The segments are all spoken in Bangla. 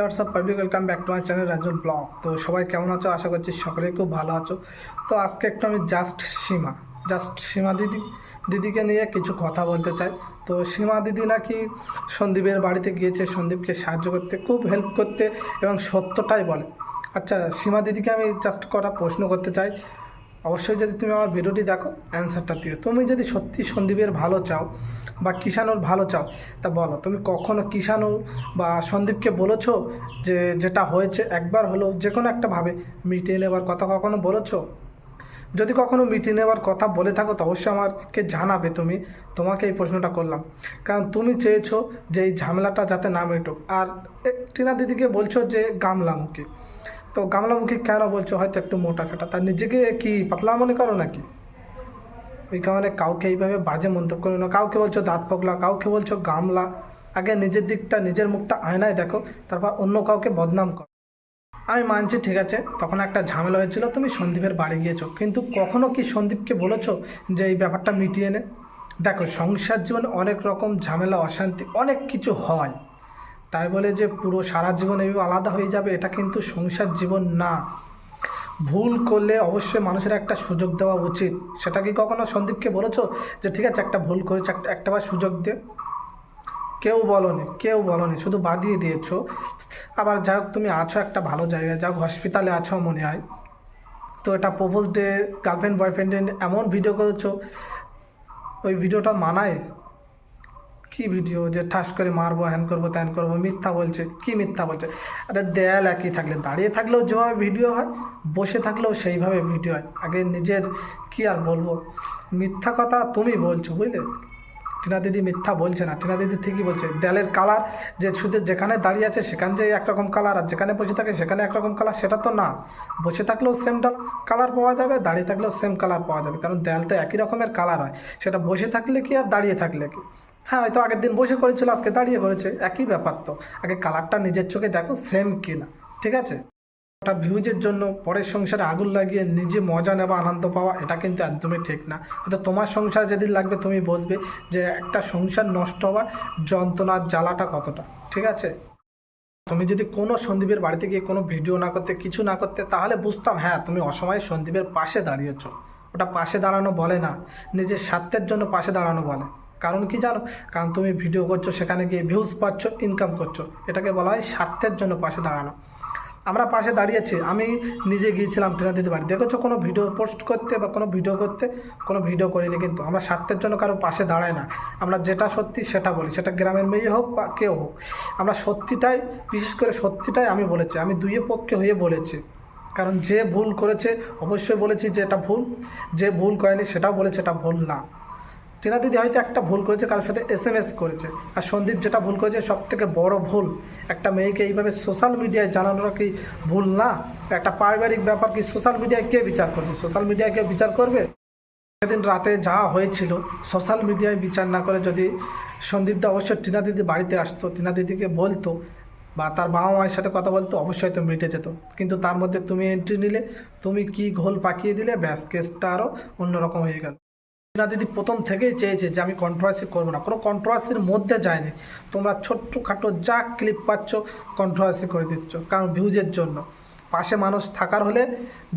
WhatsApp public welcome back to my channel Rajan blog তো সবাই কেমন আছো? আশা করছি সকলেই খুব ভালো আছো। তো আজকে একটু আমি জাস্ট সীমা জাস্ট সীমা দিদি, দিদিকে নিয়ে কিছু কথা বলতে চাই। তো সীমা দিদি নাকি সন্দীপের বাড়িতে গিয়েছে, সন্দীপকে সাহায্য করতে, খুব হেল্প করতে এবং সত্যটাই বলে। আচ্ছা সীমা দিদিকে আমি জাস্ট কটা প্রশ্ন করতে চাই। অবশ্যই যদি তুমি আমার ভিডিওটি দেখো অ্যান্সারটা দিও। তুমি যদি সত্যি সন্দীপের ভালো চাও বা কিষাণুর ভালো চাও, তা বলো, তুমি কখনো কিষাণু বা সন্দীপকে বলেছ যে যেটা হয়েছে একবার হলেও যে কোনো একটা ভাবে মিটিয়ে নেবার কথা কখনো বলেছ? যদি কখনো মিটিয়ে নেবার কথা বলে থাকো, তো অবশ্যই আমাকে জানাবে তুমি। তোমাকে এই প্রশ্নটা করলাম। কারণ তুমি চেয়েছো যে এই ঝামেলাটা যাতে না মেটুক। আর টিনা দিদিকে বলছো যে গামলামুখী। তো গামলামুখী কেন বলছো? হয়তো একটু মোটা সোটা তার নিজেকে কি পাতলা মনে করো নাকি? ওই কারণে কাউকে এইভাবে বাজে মন্তব্য করো না। কাউকে বলছো দাঁত পগলা, কাউকে বলছো গামলা। আগে নিজের দিকটা, নিজের মুখটা আয়নায় দেখো, তারপর অন্য কাউকে বদনাম করো। আমি মানছি ঠিক আছে, তখন একটা ঝামেলা হয়েছিল, তুমি সন্দীপের বাড়ি গিয়েছো। কিন্তু কখনো কি সন্দীপকে বলেছ যে এই ব্যাপারটা মিটিয়ে নে? দেখো, সংসার জীবনে অনেক রকম ঝামেলা, অশান্তি, অনেক কিছু হয়। তাই বলে যে পুরো সারা জীবন এইভাবে আলাদা হয়ে যাবে, এটা কিন্তু সংসার জীবন না। ভুল করলে অবশ্যই মানুষের একটা সুযোগ দেওয়া উচিত। সেটা কি কখনো সন্দীপকে বলেছ? যে ঠিক আছে, একটা ভুল করেছে, একটা, একটাবার সুযোগ দে। কেউ বলনি কেউ বলনি, শুধু বাদিয়ে দিয়েছ। আবার যাই তুমি আছো একটা ভালো জায়গায় যাও হসপিটালে আছো মনে হয়। তো এটা প্রপোজ ডে গার্লফ্রেন্ড বয়ফ্রেন্ডের এমন ভিডিও করেছ, ওই ভিডিওটা মানায়? কি ভিডিও যে ঠাস করে মারবো হ্যান করব ত্যান করব, মিথ্যা বলছে, কি মিথ্যা বলছে? আরে দেয়াল একই থাকলে, দাঁড়িয়ে থাকলেও যেভাবে ভিডিও হয়, বসে থাকলেও সেইভাবে ভিডিও হয়। আগে নিজের কি আর বলব? মিথ্যা কথা তুমি বলছো, বুঝলে? টিনা দিদি মিথ্যা বলছে না, টিনা দিদি ঠিকই বলছে, দেয়ালের কালার যে শুধু যেখানে দাঁড়িয়ে আছে, সেখানে যে একরকম কালার আর যেখানে বসে থাকে, সেখানে একরকম কালার সেটা তো না। বসে থাকলেও সেম কালার পাওয়া যাবে, দাঁড়িয়ে থাকলেও সেম কালার পাওয়া যাবে, কারণ দেয়াল তো একই রকমের কালার হয়। সেটা বসে থাকলে কি আর দাঁড়িয়ে থাকলে কি? হ্যাঁ হয়তো আগের দিন বসে করেছিল, আজকে দাঁড়িয়ে করেছে। একই ব্যাপার তো। আগে কালারটা নিজের চোখে দেখো সেম কি না ঠিক আছে? ওটা ভিউজের জন্য পরের সংসারে আগুন লাগিয়ে নিজে মজা নেওয়া, আনন্দ পাওয়া, এটা কিন্তু একদমই ঠিক না। হয়তো তোমার সংসার যেদিন লাগবে তুমি বুঝবে যে একটা সংসার নষ্ট হওয়া যন্ত্রণার জ্বালাটা কতটা, ঠিক আছে? তুমি যদি কোনো সন্দীপের বাড়িতে গিয়ে কোনো ভিডিও না করতে, কিছু না করতে, তাহলে বুঝতাম হ্যাঁ তুমি অসময়ে সন্দীপের পাশে দাঁড়িয়েছো। ওটা পাশে দাঁড়ানো বলে না, নিজের স্বার্থের জন্য পাশে দাঁড়ানো বলে। কারণ কি জানো? কারণ তুমি ভিডিও করছ, সেখানে গিয়ে ভিউজ পাচ্ছ ইনকাম করছ। এটাকে বলা হয় স্বার্থের জন্য পাশে দাঁড়ানো। আমরা পাশে দাঁড়িয়েছি, আমি নিজে গিয়েছিলাম ট্রেনা দিতে বাড়ি। দেখেছ কোনো ভিডিও পোস্ট করতে বা কোনো ভিডিও করতে? কোনো ভিডিও করিনি কিন্তু। আমরা স্বার্থের জন্য কারও পাশে দাঁড়াই না। আমরা যেটা সত্যি সেটা বলি। সেটা গ্রামের মেয়ে হোক বা কেউ হোক। আমরা সত্যিটাই, বিশেষ করে সত্যিটাই আমি বলেছি। আমি দুইয়ে পক্ষে হয়ে বলেছি। কারণ যে ভুল করেছে, অবশ্যই বলেছি যে এটা ভুল। যে ভুল করেনি, সেটাও বলেছে, এটা ভুল না। টিনা দিদি হয়তো একটা ভুল করেছে, কারোর সাথে এস এম এস করেছে। আর সন্দীপ যেটা ভুল করেছে সব থেকে বড় ভুল, একটা মেয়েকে এইভাবে সোশ্যাল মিডিয়ায় জানানোটা কি ভুল না? একটা পারিবারিক ব্যাপার কি সোশ্যাল মিডিয়ায় কে বিচার করবে? সোশ্যাল মিডিয়ায় কেউ বিচার করবে? সেদিন রাতে যা হয়েছিল সোশ্যাল মিডিয়ায় বিচার না করে যদি সন্দীপদা অবশ্যই টিনা দিদি বাড়িতে আসতো, টিনা দিদিকে বলতো বা তার বাবা মায়ের সাথে কথা বলতো, অবশ্যই তো মিটে যেত। কিন্তু তার মধ্যে তুমি এন্ট্রি নিলে, তুমি কি ঘোল পাকিয়ে দিলে, ব্যাস কেসটা আরও অন্যরকম হয়ে গেল। টিনা দিদি প্রথম থেকেই চেয়েছে যে আমি কন্ট্রোভার্সি করব না। কোনো কন্ট্রোভার্সির মধ্যে যায়নি। তোমরা ছোট্ট খাটো যা ক্লিপ পাচ্ছ কন্ট্রোভার্সি করে দিচ্ছ, কারণ ভিউজের জন্য। পাশে মানুষ থাকার হলে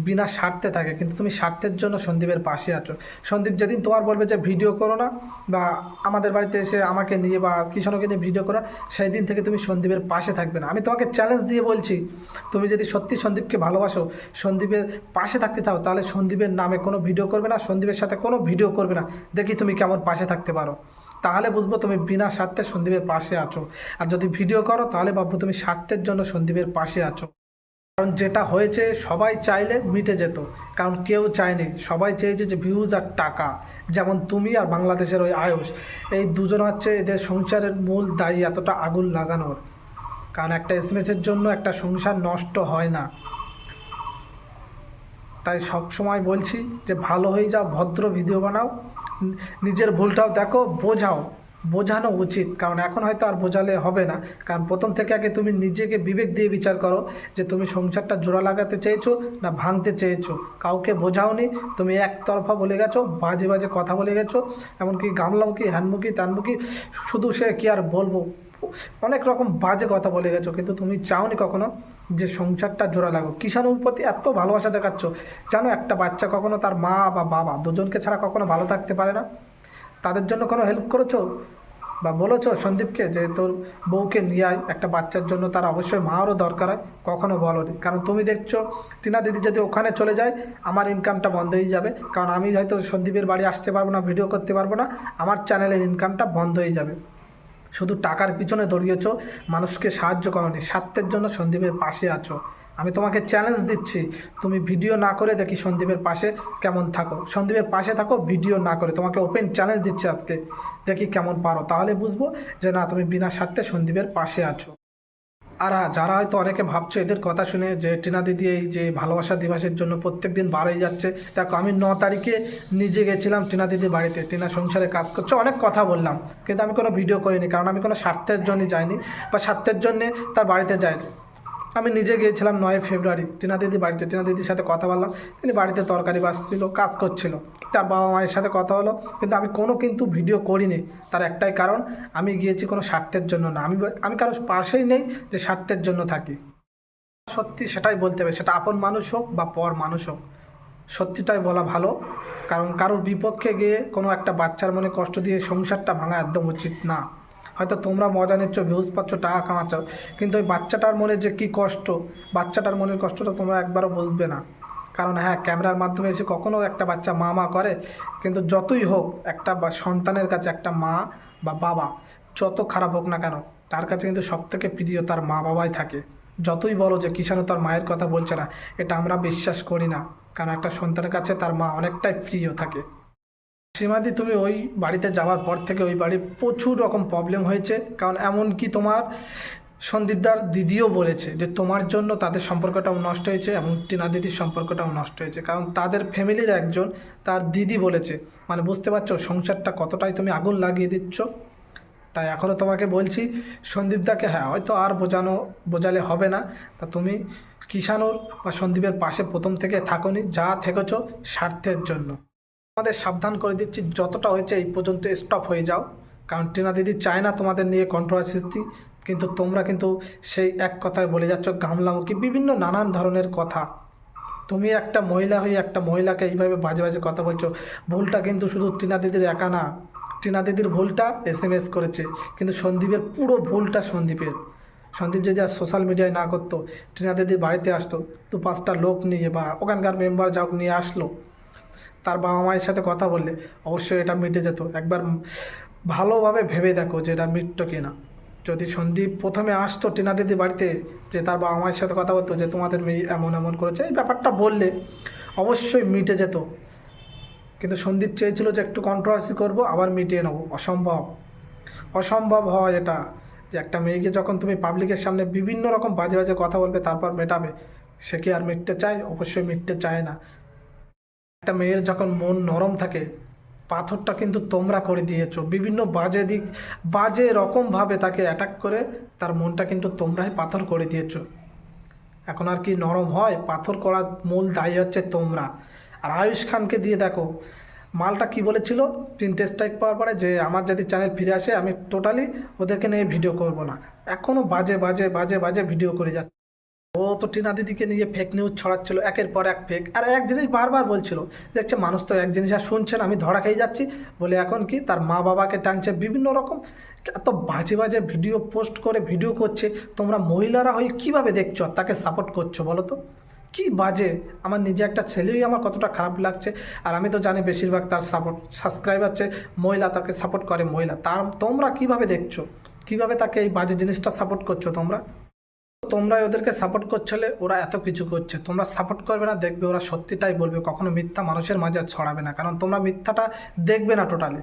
বিনা স্বার্থে থাকে। কিন্তু তুমি স্বার্থের জন্য সন্দীপের পাশে আছো। সন্দীপ যেদিন তোমার বলবে যে, ভিডিও করো না বা আমাদের বাড়িতে এসে আমাকে নিয়ে বা কিষণকে নিয়ে ভিডিও করো সেই দিন থেকে তুমি সন্দীপের পাশে থাকবে না। আমি তোমাকে চ্যালেঞ্জ দিয়ে বলছি, তুমি যদি সত্যি সন্দীপকে ভালোবাসো, সন্দীপের পাশে থাকতে চাও, তাহলে সন্দীপের নামে কোনো ভিডিও করবে না, সন্দীপের সাথে কোনো ভিডিও করবে না। দেখি তুমি কেমন পাশে থাকতে পারো। তাহলে বুঝব তুমি বিনা স্বার্থে সন্দীপের পাশে আছো। আর যদি ভিডিও করো, তাহলে ভাববো তুমি স্বার্থের জন্য সন্দীপের পাশে আছো। কারণ যেটা হয়েছে, সবাই চাইলে মিটে যেত। কারণ কেউ চায়নি। সবাই চেয়েছে যে ভিউজ আর টাকা। যেমন তুমি আর বাংলাদেশের ওই আয়ুষ। এই দুজন হচ্ছে এদের সংসারের মূল দায়ী, এতটা আগুন লাগানোর। কারণ একটা এসএমএসের জন্য একটা সংসার নষ্ট হয় না। তাই সব সময় বলছি যে ভালো হয়ে যাও, ভদ্র ভিডিও বানাও। নিজের ভুলটাও দেখো, বোঝাও। বোঝানো উচিত, কারণ এখন হয়তো আর বোঝালে হবে না। কারণ প্রথম থেকে আগে তুমি নিজেকে বিবেক দিয়ে বিচার করো যে তুমি সংসারটা জোড়া লাগাতে চেয়েছো না ভাঙতে চেয়েছো। কাউকে বোঝাওনি, তুমি একতরফা বলে গেছো, বাজে বাজে কথা বলে গেছো, এমনকি গামলামুখী হ্যানমুখী ত্যানমুখী শুধু সে কি আর বলব? অনেক রকম বাজে কথা বলে গেছো, কিন্তু তুমি চাওনি কখনো যে সংসারটা জোড়া লাগো কিষাণুর প্রতি এত ভালোবাসা দেখাচ্ছ। জানো একটা বাচ্চা কখনো তার মা বা বাবা দুজনকে ছাড়া কখনো ভালো থাকতে পারে না? তাদের জন্য কোনো হেল্প করেছ? বা বলেছ সন্দীপকে যে তোর বউকে নিয়ে আয়, একটা বাচ্চার জন্য তার অবশ্যই মারও দরকার হয় কখনও বলনি। কারণ তুমি দেখছ, টিনা দিদি যদি ওখানে চলে যায়, আমার ইনকামটা বন্ধ হয়ে যাবে। কারণ আমি হয়তো সন্দীপের বাড়ি আসতে পারব না ভিডিও করতে পারব না, আমার চ্যানেলের ইনকামটা বন্ধ হয়ে যাবে। শুধু টাকার পিছনে দৌড়িয়েছ, মানুষকে সাহায্য করনি, স্বার্থের জন্য সন্দীপের পাশে আছো। আমি তোমাকে চ্যালেঞ্জ দিচ্ছি। তুমি ভিডিও না করে দেখি সন্দীপের পাশে কেমন থাকো। সন্দীপের পাশে থাকো ভিডিও না করে। তোমাকে ওপেন চ্যালেঞ্জ দিচ্ছি আজকে। দেখি কেমন পারো। তাহলে বুঝব যে না, তুমি বিনা স্বার্থে সন্দীপের পাশে আছো। আর হ্যাঁ যারা হয়তো অনেকে ভাবছ এদের কথা শুনে যে টিনা দিদি এই যে ভালোবাসা দিবসের জন্য প্রত্যেক দিন হয়ে যাচ্ছে। দেখো, আমি ন তারিখে নিজে গেছিলাম টিনা দিদির বাড়িতে। টিনা সংসারে কাজ করছে, অনেক কথা বললাম। কিন্তু আমি কোনো ভিডিও করিনি, কারণ আমি কোনো স্বার্থের জন্য যাইনি বা স্বার্থের জন্যে তার বাড়িতে যাইনি। আমি নিজে গিয়েছিলাম নয় ফেব্রুয়ারি। টিনা দিদি বাড়িতে, টিনা দিদির সাথে কথা বললাম। তিনি বাড়িতে তরকারি বাসছিল, কাজ করছিল। তার বাবা মায়ের সাথে কথা হলো, কিন্তু আমি কোনো কিন্তু ভিডিও করিনি। তার একটাই কারণ, আমি গিয়েছি কোনো স্বার্থের জন্য না। আমি আমি কারোর পাশেই নেই যে স্বার্থের জন্য থাকি। সত্যি সেটাই বলতে হবে, সেটা আপন মানুষ হোক বা পর মানুষ হোক। সত্যিটাই বলা ভালো, কারণ কারোর বিপক্ষে গিয়ে কোনো একটা বাচ্চার মনে কষ্ট দিয়ে সংসারটা ভাঙা একদম উচিত না। হয়তো তোমরা মজা নিচ্ছ ভিউজ পাচ্ছ, টাকা কামাচ্ছ, কিন্তু ওই বাচ্চাটার মনে যে কি কষ্ট, বাচ্চাটার মনের কষ্টটা তোমরা একবারও বুঝবে না। কারণ হ্যাঁ ক্যামেরার মাধ্যমে এসে কখনও একটা বাচ্চা মা মা করে, কিন্তু যতই হোক, একটা সন্তানের কাছে একটা মা বা বাবা, যত খারাপ হোক না কেন, তার কাছে কিন্তু সব থেকে প্রিয় তার মা বাবাই থাকে। যতই বলো যে কিষাণু তার মায়ের কথা বলছে না, এটা আমরা বিশ্বাস করি না। কারণ একটা সন্তানের কাছে তার মা অনেকটাই প্রিয় থাকে। সীমাদি তুমি ওই বাড়িতে যাওয়ার পর থেকে ওই বাড়ির প্রচুর রকম প্রবলেম হয়েছে। কারণ এমনকি তোমার সন্দীপদার দিদিও বলেছে যে তোমার জন্য তাদের সম্পর্কটাও নষ্ট হয়েছে এবং টিনা দিদির সম্পর্কটাও নষ্ট হয়েছে। কারণ তাদের ফ্যামিলির একজন তার দিদি বলেছে। মানে বুঝতে পারছ সংসারটা কতটাই তুমি আগুন লাগিয়ে দিচ্ছ? তাই এখনও তোমাকে বলছি, সন্দীপদাকে হ্যাঁ হয়তো আর বোঝানো, বোঝালে হবে না। তা তুমি কিষাণুর বা সন্দীপের পাশে প্রথম থেকে থাকোনি, যা থেকেছ স্বার্থের জন্য। আমাদের সাবধান করে দিচ্ছি, যতটা হয়েছে এই পর্যন্ত স্টপ হয়ে যাও। কারণ টিনা দিদি চায় না তোমাদের নিয়ে কন্ট্রোভার্সি কিন্তু তোমরা কিন্তু সেই এক কথায় বলে যাচ্ছ গামলামুখী, বিভিন্ন নানান ধরনের কথা। তুমি একটা মহিলা হয়ে একটা মহিলাকে এইভাবে বাজে বাজে কথা বলছো, ভুলটা কিন্তু শুধু টিনা দিদির একা না। টিনা দিদির ভুলটা এস এম এস করেছে, কিন্তু সন্দীপের পুরো ভুলটা সন্দীপের। সন্দীপ যদি আর সোশ্যাল মিডিয়ায় না করতো, টিনা দিদির বাড়িতে আসতো দু পাঁচটা লোক নিয়ে বা ওখানকার মেম্বার যাও নিয়ে আসলো। তার বাবা মায়ের সাথে কথা বললে অবশ্যই এটা মিটে যেত। একবার ভালোভাবে ভেবে দেখো যে এটা মিটতো কিনা। যদি সন্দীপ প্রথমে আসতো টিনা দিদি বাড়িতে যে তার বাবা মায়ের সাথে কথা বলতো যে তোমাদের মেয়ে এমন এমন করেছে, এই ব্যাপারটা বললে অবশ্যই মিটে যেত। কিন্তু সন্দীপ চেয়েছিল যে একটু কন্ট্রোভার্সি করব, আবার মিটিয়ে নেব। অসম্ভব। অসম্ভব হয় এটা যে একটা মেয়েকে যখন তুমি পাবলিকের সামনে বিভিন্ন রকম বাজে বাজে কথা বলবে, তারপর মেটাবে, সে কি আর মিটতে চায়? অবশ্যই মিটতে চায় না। একটা মেয়ের যখন মন নরম থাকে, পাথরটা কিন্তু তোমরা করে দিয়েছ। বিভিন্ন বাজে দিক, বাজে রকমভাবে তাকে অ্যাটাক করে, তার মনটা কিন্তু তোমরাই পাথর করে দিয়েছ। এখন আর কি নরম হয়? পাথর করার মূল দায়ী হচ্ছে তোমরা। আর আয়ুষ খানকে দিয়ে দেখো, মালটা কি বলেছিল? তিনটে স্ট্রাইক পাওয়ার পরে যে আমার যদি চ্যানেল ফিরে আসে, আমি টোটালি ওদেরকে নিয়ে ভিডিও করব না। এখনও বাজে বাজে বাজে বাজে ভিডিও করে যাচ্ছে। ও তো টিনা দিদিকে নিয়ে ফেক নিউজ ছড়াচ্ছিল, একের পর এক ফেক আর এক জিনিস বারবার বলছিল, দেখছে মানুষ তো এক জিনিস আর শুনছে না, আমি ধরা খেয়ে যাচ্ছি। বলে এখন কি, তার মা বাবাকে টানছে বিভিন্ন রকম। এত বাজে বাজে ভিডিও পোস্ট করে ভিডিও করছে, তোমরা মহিলারা হয়ে কীভাবে দেখছ আর তাকে সাপোর্ট করছ বলো তো? কি বাজে, আমার নিজে একটা ছেলেই আমার কতটা খারাপ লাগছে। আর আমি তো জানি বেশিরভাগ তার সাপোর্ট সাবস্ক্রাইব হচ্ছে মহিলা, তাকে সাপোর্ট করে মহিলা। তার, তোমরা কীভাবে দেখছ? কীভাবে তাকে এই বাজে জিনিসটা সাপোর্ট করছ তোমরা? তোমরা ওদেরকে সাপোর্ট করছিলে, ওরা এত কিছু করছে। তোমরা সাপোর্ট করবে না, দেখবে ওরা সত্যিটাই বলবে, কখনো মিথ্যা মানুষের মাঝে ছড়াবে না। কারণ তোমরা মিথ্যাটা দেখবে না টোটালি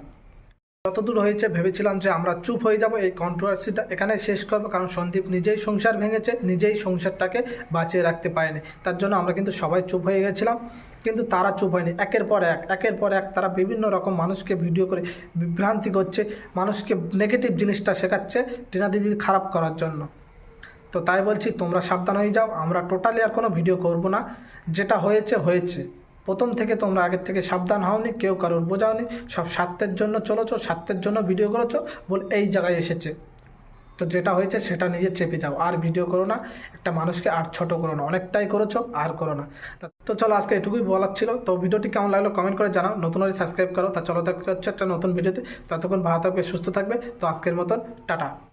যতদূর হয়েছে, ভেবেছিলাম যে আমরা চুপ হয়ে যাব, এই কন্ট্রোভার্সিটা এখানে শেষ করব, কারণ সন্দীপ নিজেই সংসার ভেঙেছে, নিজেই সংসারটাকে বাঁচিয়ে রাখতে পারেনি। তার জন্য আমরা কিন্তু সবাই চুপ হয়ে গেছিলাম, কিন্তু তারা চুপ হয়নি। একের পর এক, একের পর এক তারা বিভিন্ন রকম মানুষকে ভিডিও করে বিভ্রান্তি করছে, মানুষকে নেগেটিভ জিনিসটা শেখাচ্ছে টিনা দিদির খারাপ করার জন্য। তো তাই বলছি, তোমরা সাবধান হয়ে যাও। আমরা টোটালি আর কোনো ভিডিও করব না। যেটা হয়েছে হয়েছে। প্রথম থেকে তোমরা আগের থেকে সাবধান হওনি, কেউ কারোর বোঝাওনি। সব স্বার্থের জন্য চলেছো, স্বার্থের জন্য ভিডিও করেছ বল এই জায়গায় এসেছে। তো যেটা হয়েছে, সেটা নিজে চেপে যাও। আর ভিডিও করো না। একটা মানুষকে আর ছোট করো না। অনেকটাই করেছ, আর করো না। তা- চলো, আজকে এটুকুই বলার ছিল। তো ভিডিওটি কেমন লাগল কমেন্ট করে জানাও। নতুন হলে সাবস্ক্রাইব করো। তা চলো দেখা হচ্ছে একটা নতুন ভিডিওতে ততক্ষণ ভালো থাকবে, সুস্থ থাকবে। তো আজকের মতন, টাটা।